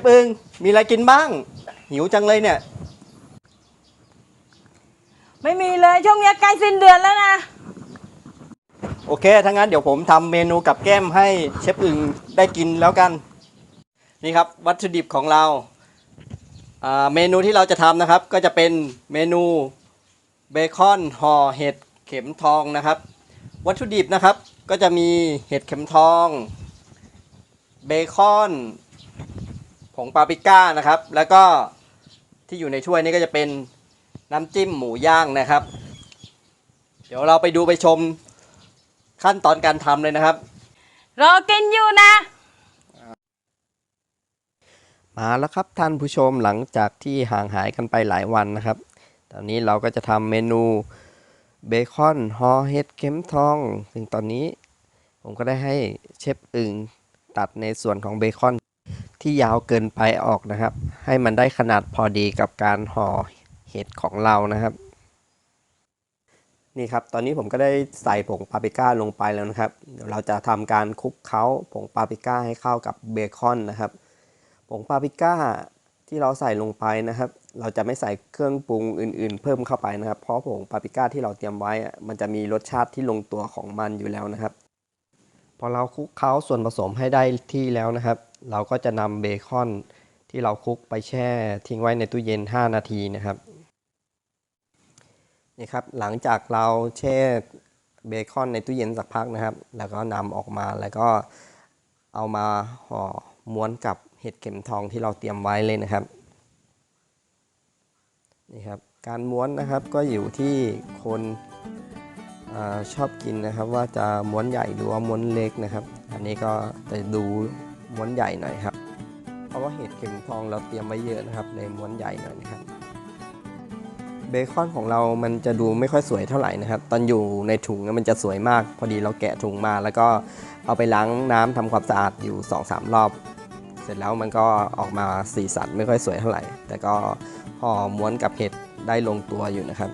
ฟอึงมีอะไรกินบ้าง หิวจังเลยเนี่ย ไม่มีเลยช่วงเนี้ยใกล้สิ้นเดือนแล้วนะ โอเคถ้างั้นเดี๋ยวผมทำเมนูกับแก้มให้เชฟอึงได้กินแล้วกัน นี่ครับวัตถุดิบของเราอ่าเมนูที่เราจะทำนะครับ ก็จะเป็นเมนูเบคอนห่อเห็ดเข็มทองนะครับ วัตถุดิบนะครับก็จะมีเห็ดเข็มทอง เบคอน ผงปาปริก้านะครับ แล้วก็ที่อยู่ในถ้วยนี้ก็จะเป็นน้ำจิ้มหมูย่างนะครับ เดี๋ยวเราไปดูไปชมขั้นตอนการทำเลยนะครับ รอกินอยู่นะ มาแล้วครับท่านผู้ชมหลังจากที่ห่างหายกันไปหลายวันนะครับ ตอนนี้เราก็จะทำเมนูเบคอนฮอเห็ดเข็มทอง ซึ่งตอนนี้ผมก็ได้ให้เชฟอึงตัดในส่วนของเบคอน ที่ยาวเกินไปออกนะครับ ให้มันได้ขนาดพอดีกับการห่อเห็ดของเรานะครับ นี่ครับ ตอนนี้ผมก็ได้ใส่ผงปาปริก้าลงไปแล้วนะครับเดี๋ยวเราจะทำการคลุกเคล้าผงปาปริก้าให้เข้ากับเบคอนนะครับ ผงปาปริก้าที่เราใส่ลงไปนะครับ เราจะไม่ใส่เครื่องปรุงอื่น ๆ เพิ่มเข้าไปนะครับ เพราะผงปาปริก้าที่เราเตรียมไว้ มันจะมีรสชาติที่ลงตัวของมันอยู่แล้วนะครับ พอเราคลุกเคล้าส่วนผสมให้ได้ที่แล้วนะครับ เราก็จะนำเบคอนที่เราคลุกไปแช่ทิ้งไว้ในตู้เย็น 5 นาทีนะครับนี่ครับหลังจากเราแช่เบคอนในตู้เย็นสักพักนะครับ แล้วก็นำออกมาแล้วก็เอามาห่อม้วนกับเห็ดเข็มทองที่เราเตรียมไว้เลยนะครับนี่ครับการม้วนนะครับก็อยู่ที่คนอชอบกินนะครับ ว่าจะม้วนใหญ่หรือว่าม้วนเล็กนะครับ อันนี้ก็จะดู ม้วนใหญ่หน่อยครับ เพราะว่าเห็ดเข็มทองเราเตรียมไว้เยอะนะครับเลยม้วนใหญ่หน่อยนะครับ เบคอนของเรามันจะดูไม่ค่อยสวยเท่าไหร่นะครับ ตอนอยู่ในถุงมันจะสวยมาก พอดีเราแกะถุงมา แล้วก็เอาไปล้างน้ำทำความสะอาดอยู่ 2-3 รอบ เสร็จแล้วมันก็ออกมาสีสันไม่ค่อยสวยเท่าไหร่ แต่ก็ห่อม้วนกับเห็ดได้ลงตัวอยู่นะครับ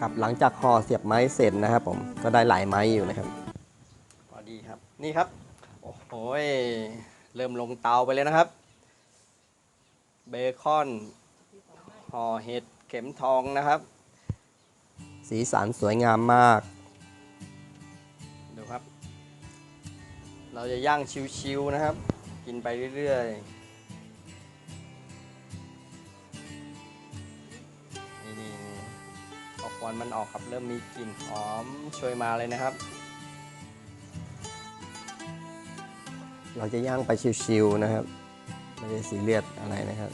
ครับหลังจากห่อเสียบไม้เสร็จนะครับ ผมก็ได้หลายไม้อยู่นะครับพอดีครับนี่ครับโอ้โหยเริ่มลงเตาไปเลยนะครับ เบคอนห่อเห็ดเข็มทองนะครับ สีสันสวยงามมากดูครับ เราจะย่างชิวๆนะครับ กินไปเรื่อยๆ กควันมันออกครับ เริ่มมีกลิ่นหอมช่วยมาเลยนะครับ เราจะย่างไปชิวๆนะครับ ไม่ได้ซีเรียสอะไรนะครับ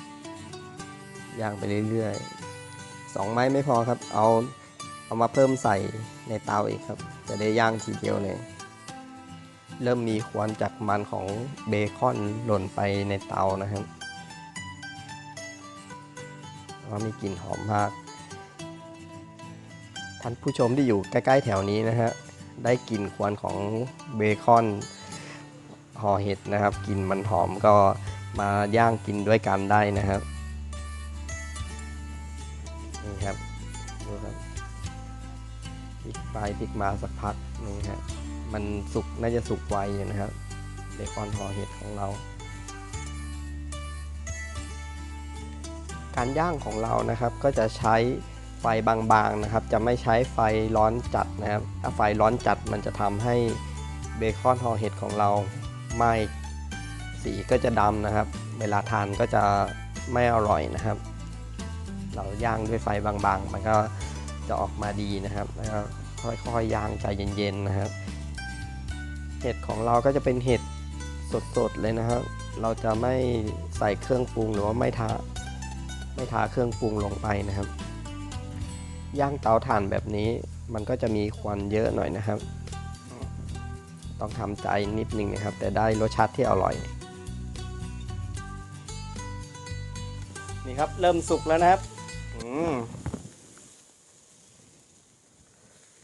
ย่างไปเรื่อยๆสองไม้ไม่พอครับ เอาเอามาเพิ่มใส่ในเตาอีกครับ จะได้ย่างทีเดียวเลย เริ่มมีควันจากมันของเบคอนหล่นไปในเตานะครับว่ามีกลิ่นหอมมาก ท่านผู้ชมที่อยู่ใกล้ๆแถวนี้นะฮะได้กลิ่นควันของเบคอนห่อเห็ดนะครับกลิ่นมันหอมก็มาย่างกินด้วยกันได้นะครับนี่ครับดูครับพลิกไปพลิกมาสักพักนี่ฮะมันสุกน่าจะสุกไวนะครับเบคอนห่อเห็ดของเรา การย่างของเรานะครับก็จะใช้ ไฟบางๆนะครับ จะไม่ใช้ไฟร้อนจัดนะครับ ถ้าไฟร้อนจัดมันจะทำให้เบคอนห่อเห็ดของเราไหม้สีก็จะดำนะครับ เวลาทานก็จะไม่อร่อยนะครับ เราย่างด้วยไฟบางๆ มันก็จะออกมาดีนะครับแล้วค่อยๆย่างใจเย็นๆนะครับ เห็ดของเราก็จะเป็นเห็ดสดๆเลยนะครับ เราจะไม่ใส่เครื่องปรุงหรือว่าไม่ทาไม่ทาเครื่องปรุงลงไปนะครับ ย่างเตาถ่านแบบนี้ มันก็จะมีควันเยอะหน่อยนะครับ ต้องทำใจนิดนึงนะครับ แต่ได้รสชาติที่อร่อย นี่ครับเริ่มสุกแล้วนะครับ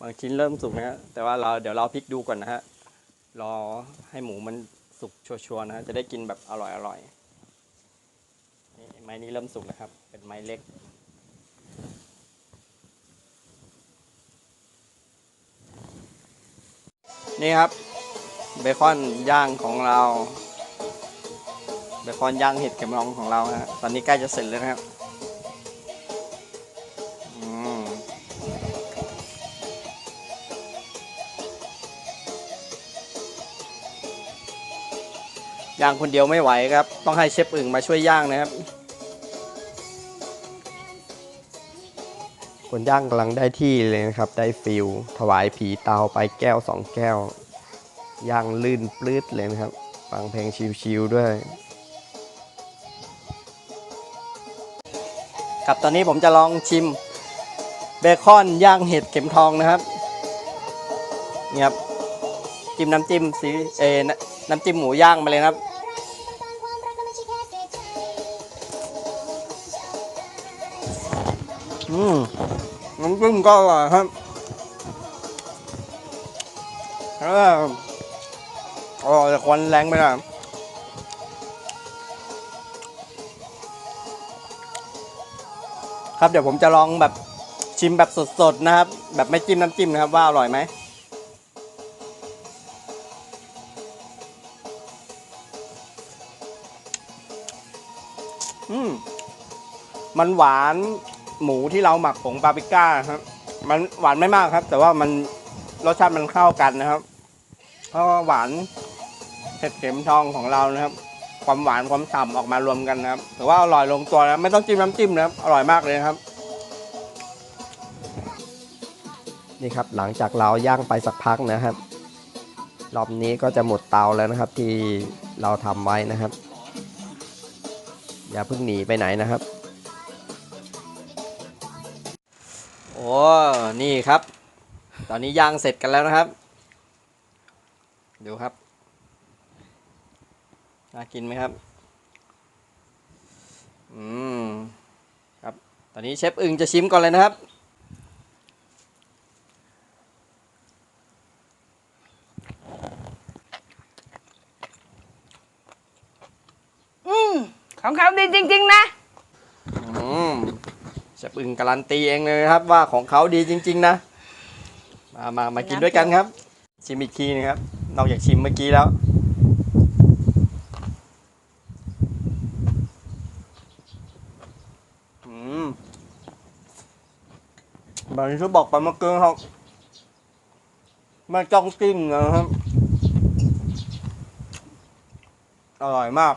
บางชิ้นเริ่มสุกนะฮะแต่ว่าเราเดี๋ยวเราพลิกดูก่อนนะฮะรอให้หมูมันสุกชัวร์ๆนะฮะจะได้กินแบบอร่อยๆนี่ม้นี้เริ่มสุกแล้วครับ เป็นไม้เล็ก นี่ครับเบคอนย่างของเราเบคอนย่างเห็ดเข็มทองของเราฮะตอนนี้ใกล้จะเสร็จแล้วนะครับย่างคนเดียวไม่ไหวครับ ต้องให้เชฟอึ่งมาช่วยย่างนะครับ คนย่างกำลังได้ที่เลยนะครับ ได้ฟิลถวายผีเตาไปแก้วสองแก้ว ย่างลื่นปลื้ดเลยนะครับ ฟังเพลงชิลๆด้วย ครับตอนนี้ผมจะลองชิมเบคอนย่างเห็ดเข็มทองนะครับนี่ครับจิ้มน้ำจิ้มสีเอน้ำน้ำจิ้มหมูย่างมาเลยนะครับ อืมน้ำจิ้มก็อร่อยครับแล้วอร่อยแต่ควันแรงไปหน่อยครับเดี๋ยวผมจะลองแบบชิมแบบสดๆนะครับ แบบไม่จิ้มน้ำจิ้มนะครับ ว่าอร่อยไหมอืมมันหวาน หมูที่เราหมักผงปาปริก้าครับ มันหวานไม่มากครับ แต่ว่ามันรสชาติมันเข้ากันนะครับเพราะว่าหวานเผ็ดเข็มทองของเรานะครับ ความหวานความฉ่ำออกมารวมกันนะครับถือว่าอร่อยลงตัวนะไม่ต้องจิ้มน้ำจิ้มนะครับอร่อยมากเลยครับ นี่ครับหลังจากเราย่างไปสักพักนะครับรอบนี้ก็จะหมดเตาแล้วนะครับที่เราทำไว้นะครับ อย่าเพิ่งหนีไปไหนนะครับ อ้นี่ครับ ตอนนี้ย่างเสร็จกันแล้วนะครับ ดูครับ น่ากินไหมครับ อืม ครับ ตอนนี้เชฟอึงจะชิมก่อนเลยนะครับ อืม ของเขาดีจริง ๆ นะ เชฟอึงการันตีเองเลยนะครับว่าของเขาดีจริง ๆ นะ มามามากินด้วยกันครับ ชิมอีกทีนะครับ นอกจากชิมเมื่อกี้แล้ว อืมแบบที่บอกไปเมื่อกี้ครับไม่จ้องกิ้งนะครับ อร่อยมาก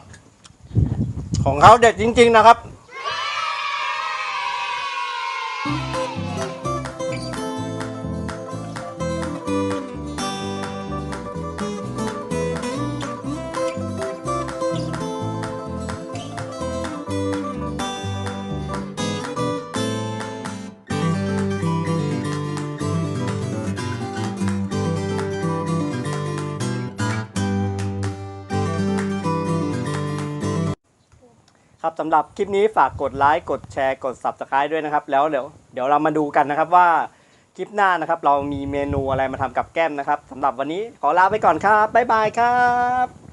ของเขาเด็ดจริง ๆ นะครับ ครับสำหรับคลิปนี้ฝากกดไลค์กดแชร์กด Subscribe ด้วยนะครับ แล้วเดี๋ยวเดี๋ยวเรามาดูกันนะครับว่าคลิปหน้านะครับ เรามีเมนูอะไรมาทำกับแก้มนะครับสำหรับวันนี้ขอลาไปก่อนครับบ๊ายบายครับ